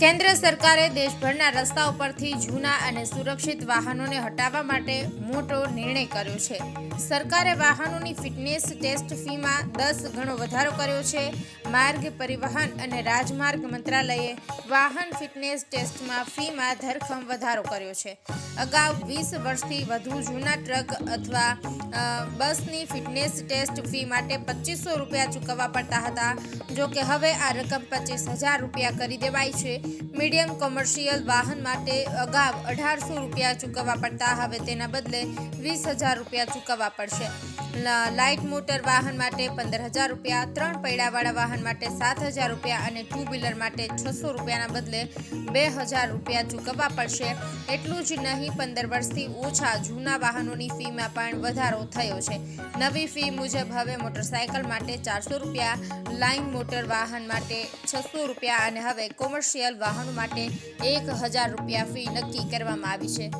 કેન્દ્ર સરકારે દેશભરના રસ્તા ઉપરથી જૂના અને સુરક્ષિત વાહનોને હટાવવા માટે મોટો નિર્ણય કર્યો છે. સરકારે વાહનોની ફિટનેસ ટેસ્ટ ફીમાં દસ ગણો વધારો કર્યો છે. માર્ગ પરિવહન અને રાજમાર્ગ મંત્રાલયે વાહન ફિટનેસ ટેસ્ટમાં ફીમાં ધરખમ વધારો કર્યો છે. અગાઉ વીસ વર્ષથી વધુ જૂના ટ્રક અથવા બસની ફિટનેસ ટેસ્ટ ફી માટે પચીસો રૂપિયા ચૂકવવા પડતા હતા. જો કે હવે આ રકમ પચીસ હજાર રૂપિયા કરી દેવાઈ છે. મીડિયમ કોમર્શિયલ વાહન માટે અગાઉ અઢારસો રૂપિયા ચૂકવવા પડતા, હવે તેના બદલે વીસ હજાર રૂપિયા ચૂકવવા પડશે. લાઇટ મોટર વાહન માટે પંદર હજાર રૂપિયા, ત્રણ પૈડાવાળા વાહન માટે સાત હજાર રૂપિયા અને ટુ વ્હીલર માટે છસો રૂપિયાના બદલે બે હજાર રૂપિયા ચૂકવવા પડશે. એટલું જ નહીં, પંદર વર્ષથી ઓછા જૂના વાહનોની ફીમાં પણ વધારો થયો છે. નવી ફી મુજબ હવે મોટરસાયકલ માટે ચારસો રૂપિયા, લાઇન મોટર વાહન માટે છસો રૂપિયા અને હવે કોમર્શિયલ વાહનો માટે એક હજાર રૂપિયા ફી નક્કી કરવામાં આવી છે.